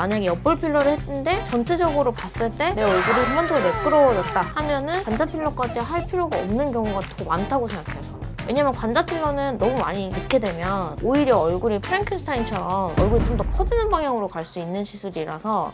만약에 옆볼 필러를 했는데 전체적으로 봤을 때 내 얼굴이 전반적으로 매끄러워졌다 하면은 관자 필러까지 할 필요가 없는 경우가 더 많다고 생각해요. 저는. 왜냐면 관자 필러는 너무 많이 넣게 되면 오히려 얼굴이 프랭켄슈타인처럼 얼굴이 좀 더 커지는 방향으로 갈 수 있는 시술이라서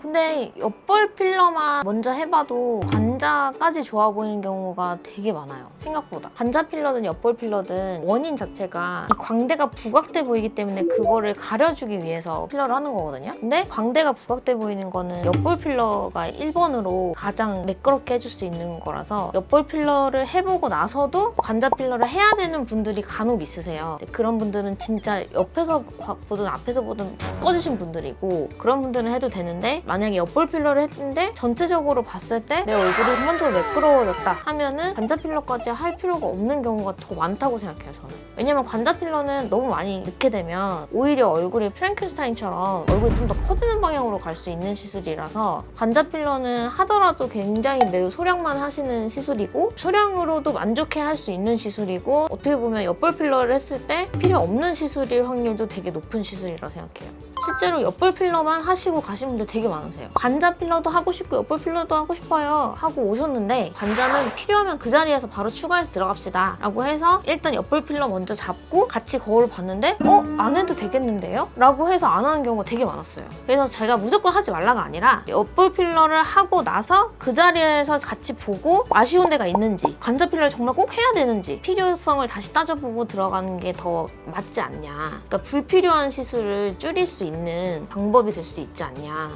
근데 옆볼 필러만 먼저 해봐도 관 자까지 좋아 보이는 경우가 되게 많아요. 생각보다. 관자 필러든 옆볼 필러든 원인 자체가 이 광대가 부각돼 보이기 때문에 그거를 가려주기 위해서 필러를 하는 거거든요. 근데 광대가 부각돼 보이는 거는 옆볼 필러가 1번으로 가장 매끄럽게 해줄 수 있는 거라서 옆볼 필러를 해보고 나서도 관자 필러를 해야 되는 분들이 간혹 있으세요. 그런 분들은 진짜 옆에서 보든 앞에서 보든 푹 꺼주신 분들이고 그런 분들은 해도 되는데 만약에 옆볼 필러를 했는데 전체적으로 봤을 때 내 얼굴이 전반적으로 매끄러워졌다 하면은 관자 필러까지 할 필요가 없는 경우가 더 많다고 생각해요 저는 왜냐면 관자 필러는 너무 많이 넣게 되면 오히려 얼굴이 프랭켄슈타인처럼 얼굴이 좀 더 커지는 방향으로 갈 수 있는 시술이라서 관자 필러는 하더라도 굉장히 매우 소량만 하시는 시술이고 소량으로도 만족해 할 수 있는 시술이고 어떻게 보면 옆볼 필러를 했을 때 필요 없는 시술일 확률도 되게 높은 시술이라 생각해요. 실제로 옆볼 필러만 하시고 가신 분들 되게 많으세요. 관자 필러도 하고 싶고 옆볼 필러도 하고 싶어요 하고 오셨는데 관자는 필요하면 그 자리에서 바로 추가해서 들어갑시다 라고 해서 일단 옆볼 필러 먼저 잡고 같이 거울을 봤는데 어? 안 해도 되겠는데요? 라고 해서 안 하는 경우가 되게 많았어요. 그래서 제가 무조건 하지 말라가 아니라 옆볼 필러를 하고 나서 그 자리에서 같이 보고 아쉬운 데가 있는지 관자 필러를 정말 꼭 해야 되는지 필요성을 다시 따져보고 들어가는 게 더 맞지 않냐. 그러니까 불필요한 시술을 줄일 수 있는 방법이 될 수 있지 않냐.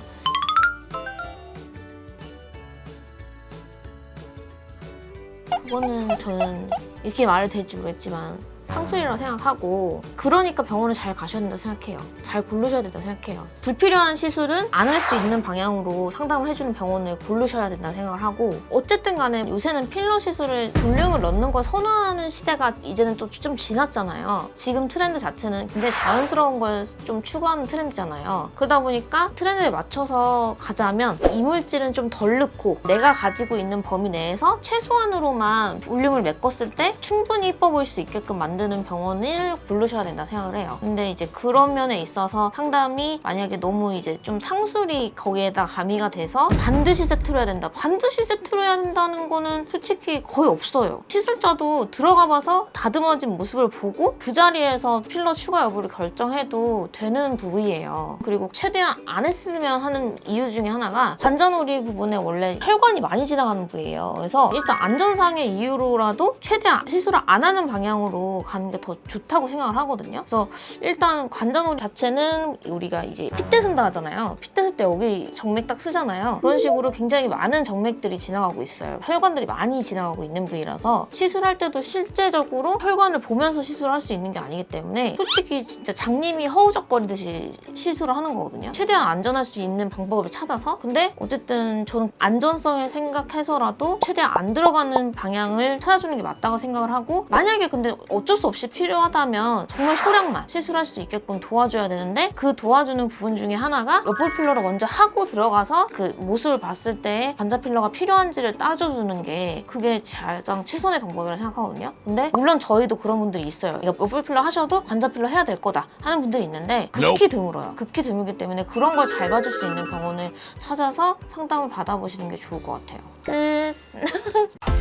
그거는 저는 이렇게 말이 될지 모르겠지만 상술이라고 생각하고 그러니까 병원을 잘 가셔야 된다 생각해요. 잘 고르셔야 된다 생각해요. 불필요한 시술은 안 할 수 있는 방향으로 상담을 해주는 병원을 고르셔야 된다 생각을 하고 어쨌든 간에 요새는 필러 시술을 볼륨을 넣는 걸 선호하는 시대가 이제는 또 좀 지났잖아요. 지금 트렌드 자체는 굉장히 자연스러운 걸 좀 추구하는 트렌드잖아요. 그러다 보니까 트렌드에 맞춰서 가자면 이물질은 좀 덜 넣고 내가 가지고 있는 범위 내에서 최소한으로만 볼륨을 메꿨을 때 충분히 이뻐 보일 수 있게끔 만 드는 병원을 고르셔야 된다 생각을 해요. 근데 이제 그런 면에 있어서 상담이 만약에 너무 이제 좀 상술이 거기에다 가미가 돼서 반드시 세트로 해야 된다. 반드시 세트로 해야 된다는 거는 솔직히 거의 없어요. 시술자도 들어가 봐서 다듬어진 모습을 보고 그 자리에서 필러 추가 여부를 결정해도 되는 부위예요. 그리고 최대한 안 했으면 하는 이유 중에 하나가 관자놀이 부분에 원래 혈관이 많이 지나가는 부위예요. 그래서 일단 안전상의 이유로라도 최대한 시술을 안 하는 방향으로 가는 게 더 좋다고 생각을 하거든요. 그래서 일단 관자놀이 자체는 우리가 이제 핏대 쓴다 하잖아요. 핏대 쓸 때 여기 정맥 딱 쓰잖아요. 그런 식으로 굉장히 많은 정맥들이 지나가고 있어요. 혈관들이 많이 지나가고 있는 부위라서 시술할 때도 실제적으로 혈관을 보면서 시술할 수 있는 게 아니기 때문에 솔직히 진짜 장님이 허우적거리듯이 시술을 하는 거거든요. 최대한 안전할 수 있는 방법을 찾아서 근데 어쨌든 저는 안전성에 생각해서라도 최대한 안 들어가는 방향을 찾아주는 게 맞다고 생각을 하고 만약에 근데 어쩔 수 없이 필요하다면 정말 소량만 시술할 수 있게끔 도와줘야 되는데 그 도와주는 부분 중에 하나가 옆볼 필러를 먼저 하고 들어가서 그 모습을 봤을 때 관자 필러가 필요한지를 따져주는 게 그게 가장 최선의 방법이라 생각하거든요. 근데 물론 저희도 그런 분들이 있어요. 옆볼 필러 하셔도 관자 필러 해야 될 거다 하는 분들이 있는데 극히 드물어요. 극히 드물기 때문에 그런 걸 잘 봐줄 수 있는 병원을 찾아서 상담을 받아보시는 게 좋을 것 같아요. 끝.